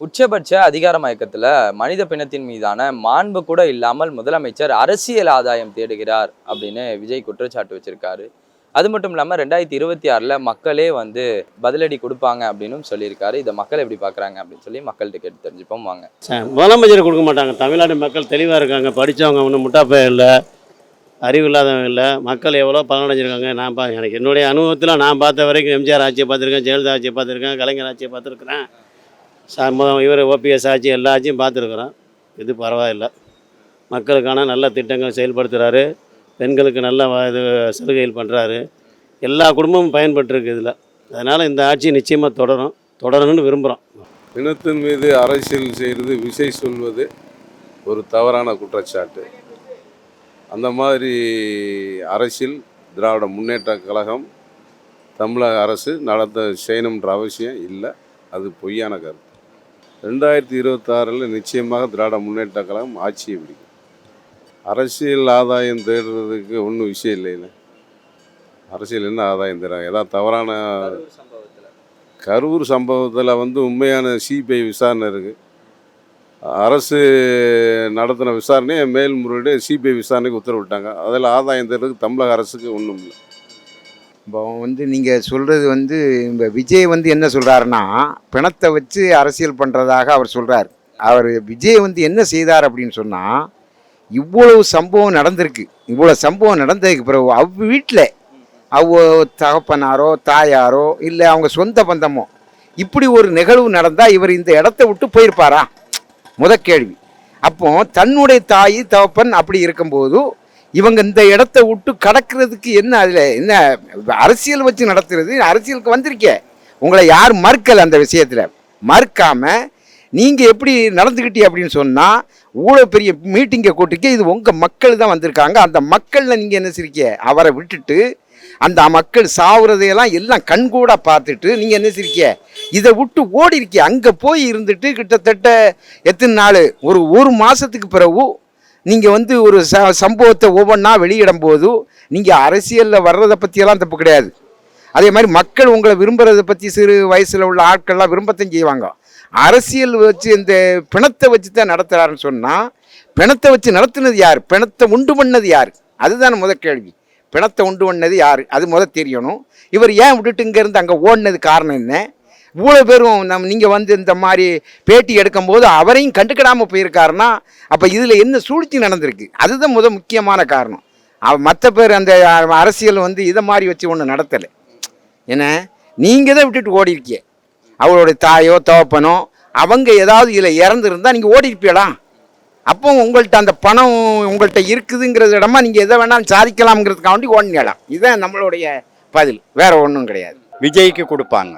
உச்சபட்ச அதிகார மயக்கத்துல மனித பிணத்தின் மீதான மாண்பு கூட இல்லாமல் முதலமைச்சர் அரசியல் ஆதாயம் தேடுகிறார் அப்படின்னு விஜய் குற்றச்சாட்டு வச்சிருக்காரு. அது மட்டும் இல்லாமல் ரெண்டாயிரத்தி இருபத்தி ஆறில் மக்களே வந்து பதிலடி கொடுப்பாங்க அப்படின்னு சொல்லியிருக்காரு. இதை மக்கள் எப்படி பார்க்குறாங்க அப்படின்னு சொல்லி மக்கள்கிட்ட கேட்டு தெரிஞ்சுப்போம். வாங்க. முதலமைச்சர் கொடுக்க மாட்டாங்க. தமிழ்நாடு மக்கள் தெளிவாக இருக்காங்க. படித்தவங்க ஒன்றும் முட்டாப்பே இல்லை. அறிவு இல்லாதவங்க இல்லை. மக்கள் எவ்வளோ பலனடைஞ்சிருக்காங்க? நான் பா எனக்கு என்னுடைய அனுபவத்தில் நான் பார்த்த வரைக்கும் எம்ஜிஆர் ஆட்சியை பார்த்துருக்கேன் ஜெயலலிதா ஆட்சியை பார்த்துருக்கேன் கலைஞர் ஆட்சியை பார்த்துருக்குறேன். ச இவர் ஓபிஎஸ் ஆட்சி எல்லா ஆட்சியும் பார்த்துருக்குறோம். இது பரவாயில்லை. மக்களுக்கான நல்ல திட்டங்கள் செயல்படுத்துகிறாரு பெண்களுக்கு நல்ல இது சலுகைகள் பண்ணுறாரு எல்லா குடும்பமும் பயன்பட்டுருக்கு இதில். அதனால் இந்த ஆட்சி நிச்சயமாக தொடரும். தொடரணும்னு விரும்புகிறோம் இனத்தின் மீது அரசியல் செய்கிறது விசை சொல்வது ஒரு தவறான குற்றச்சாட்டு. அந்த மாதிரி அரசியல் திராவிட முன்னேற்ற கழகம் தமிழக அரசு நடத்த செய்யணுன்ற அவசியம் இல்லை. அது பொய்யான கருத்து. ரெண்டாயிரத்தி இருபத்தாறில் நிச்சயமாக திராவிட முன்னேற்ற கழகம் ஆட்சியை பிடிக்கும். அரசியல் ஆதாயம் தேடுறதுக்கு ஒன்றும் விஷயம் இல்லைல்ல அரசியல் என்ன ஆதாயம் தேடுறாங்க? ஏதாவது தவறான கரூர் சம்பவத்தில் வந்து உண்மையான சிபிஐ விசாரணை இருக்குது அரசு நடத்தின விசாரணையை மேல்முறையீடு சிபிஐ விசாரணைக்கு உத்தரவிட்டாங்க. அதில் ஆதாயம் தேடுறதுக்கு தமிழக அரசுக்கு ஒன்றும் இல்லை. இப்போ வந்து நீங்கள் சொல்கிறது வந்து இந்த விஜய் வந்து என்ன சொல்கிறாருன்னா பிணத்தை வச்சு அரசியல் பண்ணுறதாக அவர் சொல்கிறார் அவர் விஜய் வந்து என்ன செய்தார் அப்படின்னு சொன்னால் இவ்வளவு சம்பவம் நடந்திருக்கு. இவ்வளோ சம்பவம் நடந்ததுக்கு பிறகு அவ் வீட்டில் அவ தகப்பனாரோ தாயாரோ இல்லை அவங்க சொந்த பந்தமோ இப்படி ஒரு நிகழ்வு நடந்தால் இவர் இந்த இடத்த விட்டு போயிருப்பாரா? முத கேள்வி. அப்போ தன்னுடைய தாய் தகப்பன் அப்படி இருக்கும்போது இவங்க இந்த இடத்த விட்டு கடக்கிறதுக்கு என்ன அதில் என்ன அரசியல் வச்சு நடத்துறது? அரசியலுக்கு வந்திருக்கே. உங்களை யார் மறுக்கலை அந்த விஷயத்தில்? மறுக்காமல் நீங்கள் எப்படி நடந்துக்கிட்டீங்க அப்படின்னு சொன்னால் இவ்வளோ பெரிய மீட்டிங்கை கூட்டிக்க இது உங்கள் மக்கள் தான் வந்திருக்காங்க. அந்த மக்களில் நீங்கள் என்ன செய்றீங்க அவரை விட்டுட்டு அந்த மக்கள் சாவுறதையெல்லாம் எல்லாம் கண்கூட பார்த்துட்டு நீங்கள் என்ன செய்றீங்க இதை விட்டு ஓடி இருக்கீங்க அங்கே போய் இருந்துட்டு கிட்டத்தட்ட எத்தனை நாள்? ஒரு ஒரு மாதத்துக்கு பிறகு நீங்கள் வந்து ஒரு ச சம்பவத்தை ஒவ்வொன்றா வெளியிடும் போது நீங்கள் அரசியலில் வர்றதை பற்றியெல்லாம் தப்பு கிடையாது. அதே மாதிரி மக்கள் உங்களை விரும்புகிறத பற்றி சிறு வயசில் உள்ள ஆட்கள்லாம் விரும்பத்தையும் செய்வாங்க. அரசியல் வச்சு இந்த பிணத்தை வச்சு தான் நடத்துகிறாருன்னு சொன்னால் பிணத்தை வச்சு நடத்துனது யார்? பிணத்தை உண்டு பண்ணது யார்? அதுதான் முத கேள்வி. பிணத்தை உண்டு பண்ணது யார்? அது முத தெரியணும். இவர் ஏன் விட்டுட்டு இங்கேருந்து அங்கே ஓடினது காரணம் என்ன? இவ்வளோ பேரும் நம் நீங்கள் வந்து இந்த மாதிரி பேட்டி எடுக்கும்போது அவரையும் கண்டுக்கிடாமல் போயிருக்காருன்னா அப்போ இதில் என்ன சூழ்ச்சி நடந்திருக்கு? அதுதான் முத முக்கியமான காரணம். மற்ற பேர் அந்த அரசியல் வந்து இதை மாதிரி வச்சு ஒன்று நடத்தலை. ஏன்னா நீங்கள் தான் விட்டுட்டு ஓடி அவளுடைய தாயோ தோப்பனோ அவங்க ஏதாவது இதில் இறந்துருந்தா நீங்கள் ஓடி இருப்பீடா அப்போ உங்கள்கிட்ட அந்த பணம் உங்கள்கிட்ட இருக்குதுங்கிறது இடமா நீங்கள் எதை வேணாலும் சாதிக்கலாம்ங்கிறதுக்காண்டி ஓடினீங்களாம் இதுதான் நம்மளுடைய பதில். வேறு ஒன்றும் கிடையாது. விஜய்க்கு கொடுப்பாங்க.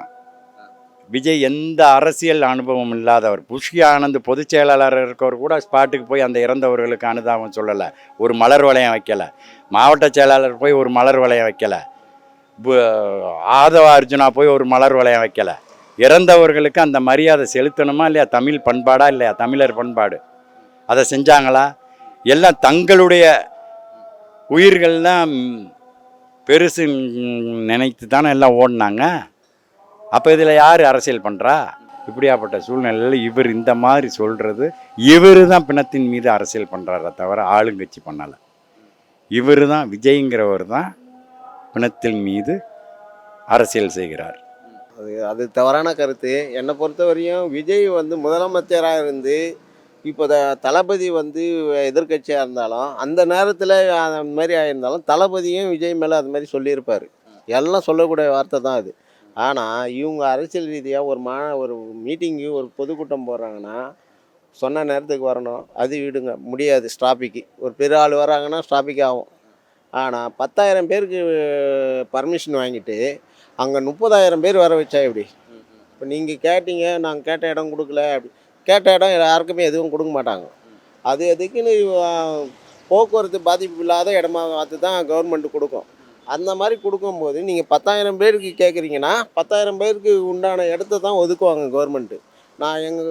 விஜய் எந்த அரசியல் அனுபவம் இல்லாதவர். புஷ்கி ஆனந்த் பொதுச் செயலாளர் இருக்கவர் கூட ஸ்பாட்டுக்கு போய் அந்த இறந்தவர்களுக்கு அனுதாபம் சொல்லலை. ஒரு மலர் வளையம் வைக்கலை. மாவட்ட செயலாளர் போய் ஒரு மலர் வளையம் வைக்கலை. பு- ஆதவ அர்ஜுனா போய் ஒரு மலர் வளையம் வைக்கலை. இறந்தவர்களுக்கு அந்த மரியாதை செலுத்தணுமா இல்லையா? தமிழ் பண்பாடா இல்லையா? தமிழர் பண்பாடு. அதை செஞ்சாங்களா? எல்லாம் தங்களுடைய உயிர்கள்லாம் பெருசு நினைத்து தானே எல்லாம் ஓடினாங்க? அப்போ இதில் யார் அரசியல் பண்ணுறா இப்படியாப்பட்ட சூழ்நிலையில் இவர் இந்த மாதிரி சொல்கிறது இவர் தான் பிணத்தின் மீது அரசியல் பண்ணுறாரே தவிர ஆளுங்கட்சி பண்ணலை. இவர் தான் விஜய்ங்கிறவர் தான் பிணத்தின் மீது அரசியல் செய்கிறார். அது அது தவறான கருத்து. என்னை பொறுத்த வரையும் விஜய் வந்து முதலமைச்சராக இருந்து இப்போ த தளபதி வந்து எதிர்க்கட்சியாக இருந்தாலும் அந்த நேரத்தில் அந்த மாதிரி ஆயிருந்தாலும் தளபதியும் விஜய் மேலே அது மாதிரி சொல்லியிருப்பார். எல்லாம் சொல்லக்கூடிய வார்த்தை தான் அது. ஆனால் இவங்க அரசியல் ரீதியாக ஒரு மா ஒரு மீட்டிங்கு ஒரு பொதுக்கூட்டம் போடுறாங்கன்னா சொன்ன நேரத்துக்கு வரணும். அது விடுங்க. முடியாது. ஸ்டாப்பிக்கு. ஒரு பெரிய ஆள் வராங்கன்னா ஸ்டாப்பிக் ஆகும். ஆனால் பத்தாயிரம் பேருக்கு பர்மிஷன் வாங்கிட்டு அங்கே முப்பதாயிரம் பேர் வர வச்சா எப்படி? இப்போ நீங்கள் கேட்டீங்க நாங்கள் கேட்ட இடம் கொடுக்கல அப்படி. கேட்ட இடம் யாருக்குமே எதுவும் கொடுக்க மாட்டாங்க. அது எதுக்குன்னு போக்குவரத்து பாதிப்பு இல்லாத இடமா பார்த்து தான் கவர்மெண்ட் கொடுக்கும். அந்த மாதிரி கொடுக்கும்போது நீங்கள் பத்தாயிரம் பேருக்கு கேட்குறீங்கன்னா பத்தாயிரம் பேருக்கு உண்டான இடத்த தான் ஒதுக்குவாங்க கவர்மெண்ட்டு நான் எங்கள்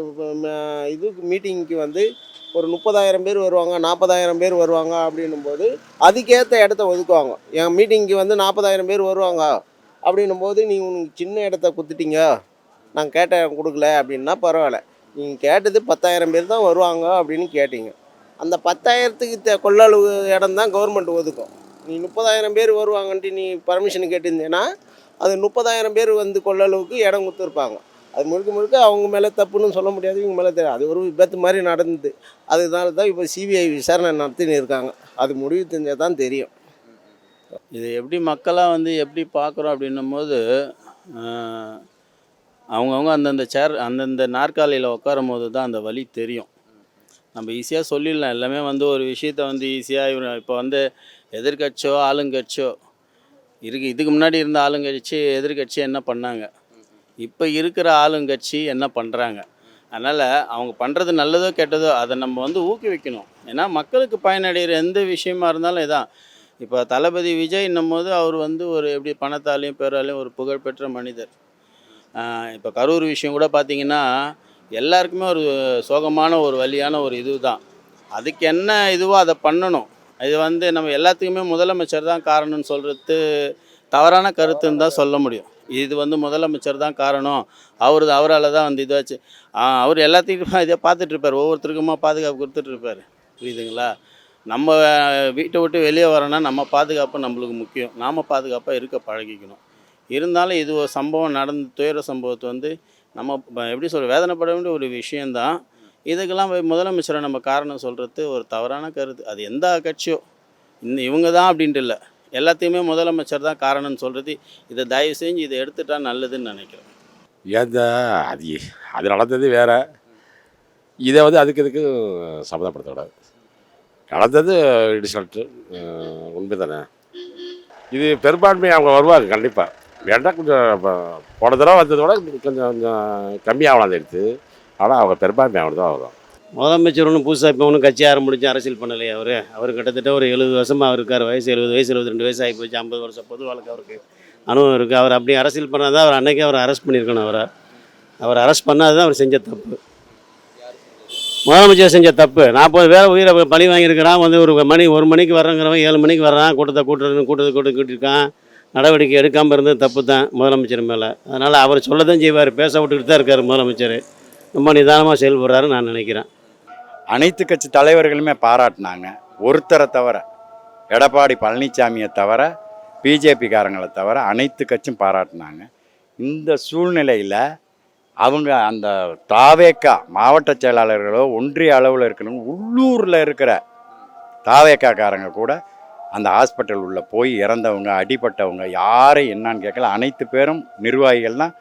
இதுக்கு மீட்டிங்க்கு வந்து ஒரு முப்பதாயிரம் பேர் வருவாங்க நாற்பதாயிரம் பேர் வருவாங்க அப்படின்னும் போது அதுக்கேற்ற இடத்த ஒதுக்குவாங்க. என் மீட்டிங்க்கு வந்து நாற்பதாயிரம் பேர் வருவாங்க அப்படின்னும் போது நீங்கள் உனக்கு சின்ன இடத்த குத்துட்டீங்க நான் கேட்ட இடம் கொடுக்கல அப்படின்னா பரவாயில்ல. நீங்கள் கேட்டது பத்தாயிரம் பேர் தான் வருவாங்க அப்படின்னு கேட்டீங்க. அந்த பத்தாயிரத்துக்கு கொள்ளளவு இடம் தான் கவர்மெண்ட் ஒதுக்கும். நீ முப்பதாயிரம் பேர் வருவாங்கன்ட்டு நீ பர்மிஷன் கேட்டிருந்தேன்னா அது முப்பதாயிரம் பேர் வந்து கொள்ளளவுக்கு இடம் கொடுத்துருப்பாங்க. அது முழுக்க முழுக்க அவங்க மேலே தப்புன்னு சொல்ல முடியாது இவங்க மேலே தெரியாது அது ஒரு விபத்து மாதிரி நடந்தது. அதனால தான் இப்போ சிபிஐ விசாரணை நடத்தின்னு இருக்காங்க. அது முடிவு தெரிஞ்சால் தான் தெரியும். இது எப்படி மக்களாக வந்து எப்படி பார்க்குறோம் அப்படின்னும் போது அவங்கவுங்க அந்தந்த சேர் அந்தந்த நாற்காலியில் உட்காரும் போது தான் அந்த வழி தெரியும். நம்ம ஈஸியாக சொல்லிடலாம். எல்லாமே வந்து ஒரு விஷயத்த வந்து ஈஸியாக இவர் இப்போ வந்து எதிர்கட்சியோ ஆளுங்கட்சியோ இருக்கு. இதுக்கு முன்னாடி இருந்த ஆளுங்கட்சி எதிர்கட்சி என்ன பண்ணாங்க? இப்போ இருக்கிற ஆளுங்கட்சி என்ன பண்ணுறாங்க அதனால் அவங்க பண்ணுறது நல்லதோ கெட்டதோ அதை நம்ம வந்து ஊக்குவிக்கணும். ஏன்னா மக்களுக்கு பயனடைகிற எந்த விஷயமா இருந்தாலும் இதான். இப்போ தளபதி விஜய்ன்னும் போது அவர் வந்து ஒரு எப்படி பணத்தாலையும் பேராலையும் ஒரு புகழ்பெற்ற மனிதர். இப்போ கரூர் விஷயம் கூட பார்த்தீங்கன்னா எல்லாருக்குமே ஒரு சோகமான ஒரு வழியான ஒரு இது தான் அதுக்கு என்ன இதுவோ அதை பண்ணணும். இது வந்து நம்ம எல்லாத்துக்குமே முதலமைச்சர் தான் காரணம்னு சொல்கிறது தவறான கருத்துன்னு தான் சொல்ல முடியும். இது வந்து முதலமைச்சர் தான் காரணம். அவர் அவரால் தான் வந்து இதாச்சு அவர் எல்லாத்துக்கும் இதை பார்த்துட்ருப்பார் ஒவ்வொருத்தருக்குமா பாதுகாப்பு கொடுத்துட்ருப்பார் புரியுதுங்களா? நம்ம வீட்டை விட்டு வெளியே வரோன்னா நம்ம பாதுகாப்பு நம்மளுக்கு முக்கியம். நாம் பாதுகாப்பாக இருக்க பழகிக்கணும். இருந்தாலும் இது ஒரு சம்பவம் நடந்து துயர சம்பவத்தை வந்து நம்ம எப்படி சொல்ற வேதனைப்பட வேண்டிய ஒரு விஷயந்தான் இதுக்கெல்லாம் முதலமைச்சரை நம்ம காரணம் சொல்கிறது ஒரு தவறான கருத்து. அது எந்த கட்சியோ இந்த இவங்க தான் அப்படின்ட்டு இல்லை. எல்லாத்தையுமே முதலமைச்சர் தான் காரணம்னு சொல்கிறது இதை தயவு செஞ்சு இதை எடுத்துட்டா நல்லதுன்னு நினைக்கிறேன். ஏதா அது அது நடந்தது வேற. இதை வந்து அதுக்கு இதுக்கு சம்மந்தப்படுத்தக்கூடாது. நடந்தது ரிசல்ட்டு உண்மை தானே இது பெரும்பான்மை அவங்க வருவாங்க கண்டிப்பாக வேண்டாம் கொஞ்சம் போன தடவை வந்ததோட கொஞ்சம் கொஞ்சம் கம்மியாகலாம் அந்த எடுத்து. ஆனால் அவங்க பெரும்பான்மை அவங்க தான் வரும் முதலமைச்சர் ஒன்றும் புதுசாக இப்போ ஒன்றும் கட்சி ஆரம்பிச்சு அரசியல் பண்ணலையே அவர்? அவர் கிட்டத்தட்ட ஒரு எழுபது வருஷமாக இருக்கார். வயசு எழுபது வயசு எழுபது ரெண்டு வயசு ஆகி போச்சு. ஐம்பது வருஷம் பொது வாழ்க்கை அவருக்கு அனுபவம் இருக்குது அவர் அப்படி அரசியல் பண்ணால் தான் அவர் அன்றைக்கே அவர் அரெஸ்ட் பண்ணியிருக்கணும் அவரை. அவர் அரெஸ்ட் பண்ணாது தான் அவர் செஞ்ச தப்பு. முதலமைச்சர் செஞ்ச தப்பு. நாற்பது பேர் உயிரை பழி வாங்கியிருக்கிறான். வந்து ஒரு மணி ஒரு மணிக்கு வர்றங்கிறவன் ஏழு மணிக்கு வர்றான். கூட்டத்தை கூட்டுறது கூட்டத்தை கூட்டு கூட்டியிருக்கான். நடவடிக்கை எடுக்காமல் இருந்தது தப்பு தான் முதலமைச்சர் மேலே. அதனால் அவர் சொல்ல தான் செய்வார் பேச விட்டுக்கிட்டு தான் இருக்கார் முதலமைச்சர். ரொம்ப நிதானமாக செயல்படுறாரு நான் நினைக்கிறேன். அனைத்து கட்சி தலைவர்களுமே பாராட்டினாங்க. ஒருத்தரை தவிர எடப்பாடி பழனிசாமியை தவிர பிஜேபிக்காரங்களை தவிர அனைத்து கட்சியும் பாராட்டினாங்க. இந்த சூழ்நிலையில் அவங்க அந்த தாவேக்கா மாவட்ட செயலாளர்களோ ஒன்றிய அளவில் இருக்கிறவங்க உள்ளூரில் இருக்கிற தாவேக்காக்காரங்க கூட அந்த ஹாஸ்பிட்டல் உள்ளே போய் இறந்தவங்க அடிபட்டவங்க யாரை என்னான்னு கேட்கல. அனைத்து பேரும் நிர்வாகிகள்லாம்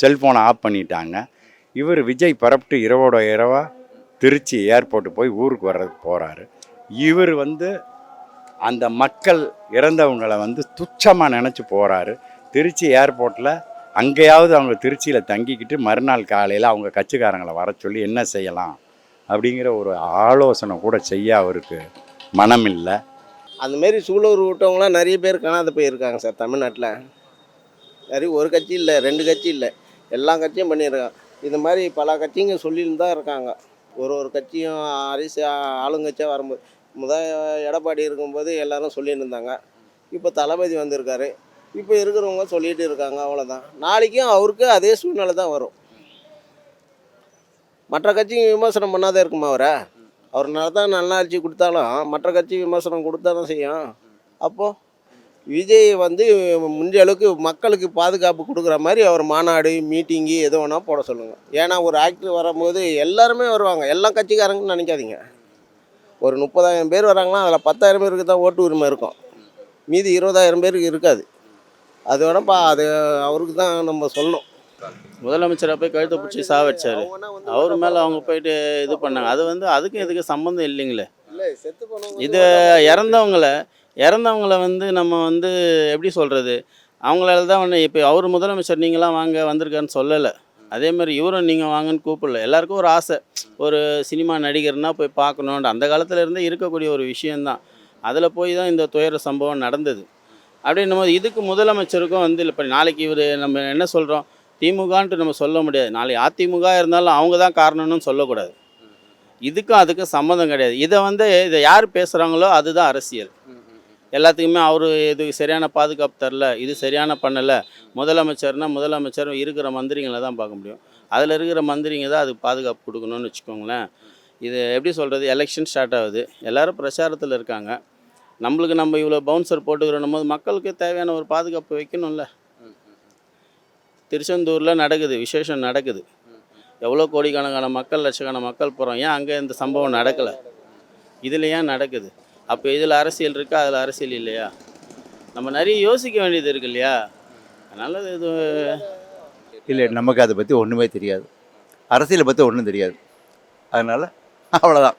செல்ஃபோனை ஆஃப் பண்ணிட்டாங்க. இவர் விஜய் பரப்பிட்டு இரவோட இரவா திருச்சி ஏர்போர்ட்டு போய் ஊருக்கு வர்றதுக்கு போகிறாரு இவர் வந்து அந்த மக்கள் இறந்தவங்களை வந்து துச்சமாக நினச்சி போகிறாரு திருச்சி ஏர்போர்ட்டில் அங்கேயாவது அவங்க திருச்சியில் தங்கிக்கிட்டு மறுநாள் காலையில் அவங்க கட்சிக்காரங்களை வர சொல்லி என்ன செய்யலாம் அப்படிங்கிற ஒரு ஆலோசனை கூட செய்ய அவருக்கு மனமில்லை. அந்தமாரி அந்த மாதிரி சூழல் விட்டவங்களாம் நிறைய பேர் காணாத போயிருக்காங்க சார் தமிழ்நாட்டில். நிறைய ஒரு கட்சி இல்லை ரெண்டு கட்சி இல்லை. எல்லா கட்சியும் பண்ணியிருக்காங்க. இந்த மாதிரி பல கட்சிங்க சொல்லின்னு தான் இருக்காங்க. ஒரு ஒரு கட்சியும் அரிசி ஆளுங்கட்சியாக வரும்போது முதல் எடப்பாடி இருக்கும்போது எல்லாரும் சொல்லிட்டு இருந்தாங்க. இப்போ தளபதி வந்திருக்காரு. இப்போ இருக்கிறவங்க சொல்லிகிட்டு இருக்காங்க அவ்வளோதான் நாளைக்கும் அவருக்கு அதே சூழ்நிலை தான் வரும். மற்ற கட்சிங்க விமர்சனம் பண்ணாத இருக்குமா அவரை? அவர்னால தான் நல்லாட்சி கொடுத்தாலும் மற்ற கட்சி விமர்சனம் கொடுத்தா தான் செய்யும். அப்போது விஜய் வந்து முடிஞ்ச அளவுக்கு மக்களுக்கு பாதுகாப்பு கொடுக்குற மாதிரி அவர் மாநாடு மீட்டிங்கு எது வேணால் போட சொல்லுங்கள் ஏன்னா ஒரு ஆக்டர் வரும்போது எல்லாருமே வருவாங்க. எல்லா கட்சிக்காரங்கன்னு நினைக்காதீங்க. ஒரு முப்பதாயிரம் பேர் வராங்கன்னா அதில் பத்தாயிரம் பேருக்கு தான் ஓட்டு உரிமை இருக்கும். மீதி இருபதாயிரம் பேருக்கு இருக்காது. அது வேணாப்பா அது அவருக்கு தான் நம்ம சொல்லணும். முதலமைச்சரை போய் கழுத்தை பிடிச்சி சாவடிச்சாரு அவர் மேலே அவங்க போயிட்டு இது பண்ணாங்க. அது வந்து அதுக்கும் இதுக்கு சம்மந்தம் இல்லைங்களே? இல்லை இது இறந்தவங்கள இறந்தவங்கள வந்து நம்ம வந்து எப்படி சொல்கிறது அவங்களால தான் ஒன்று இப்போ அவர் முதலமைச்சர் நீங்களாம் வாங்க வந்திருக்காருன்னு சொல்லலை. அதே மாதிரி இவரும் நீங்கள் வாங்கன்னு கூப்பிடல. எல்லாருக்கும் ஒரு ஆசை. ஒரு சினிமா நடிகர்னா போய் பார்க்கணுன்ற அந்த காலத்துல இருந்தே இருக்கக்கூடிய ஒரு விஷயந்தான் அதில் போய் தான் இந்த துயர சம்பவம் நடந்தது. அப்படின்னும் போது இதுக்கு முதலமைச்சருக்கும் வந்து இப்போ நாளைக்கு இவர் நம்ம என்ன சொல்கிறோம் திமுகன்ட்டு நம்ம சொல்ல முடியாது. நாளை அதிமுக இருந்தாலும் அவங்க தான் காரணம்னு சொல்லக்கூடாது. இதுக்கும் அதுக்கும் சம்மந்தம் கிடையாது. இதை வந்து இதை யார் பேசுகிறாங்களோ அதுதான் அரசியல். எல்லாத்துக்குமே அவர் இது சரியான பாதுகாப்பு தரல இது சரியான பண்ணலை. முதலமைச்சர்னால் முதலமைச்சர் இருக்கிற மந்திரிங்களை தான் பார்க்க முடியும். அதில் இருக்கிற மந்திரிங்க தான் அதுக்கு பாதுகாப்பு கொடுக்கணும்னு வச்சுக்கோங்களேன். இது எப்படி சொல்கிறது எலெக்ஷன் ஸ்டார்ட் ஆகுது. எல்லோரும் பிரச்சாரத்தில் இருக்காங்க. நம்மளுக்கு நம்ம இவ்வளோ பவுன்சர் போட்டுக்கிறோம் போது மக்களுக்கு தேவையான ஒரு பாதுகாப்பு வைக்கணும்ல. திருச்செந்தூரில் நடக்குது விசேஷம் நடக்குது. எவ்வளோ கோடிக்கணக்கான மக்கள் லட்சக்கணக்கான மக்கள் போகிறோம் ஏன் அங்கே இந்த சம்பவம் நடக்கலை? இதில் ஏன் நடக்குது? அப்போ இதில் அரசியல் இருக்கா? அதில் அரசியல் இல்லையா? நம்ம நிறைய யோசிக்க வேண்டியது இருக்கு இல்லையா? அதனால் இது இல்லை நமக்கு அதை பற்றி ஒன்றுமே தெரியாது. அரசியலை பற்றி ஒன்றும் தெரியாது. அதனால் அவ்வளோதான்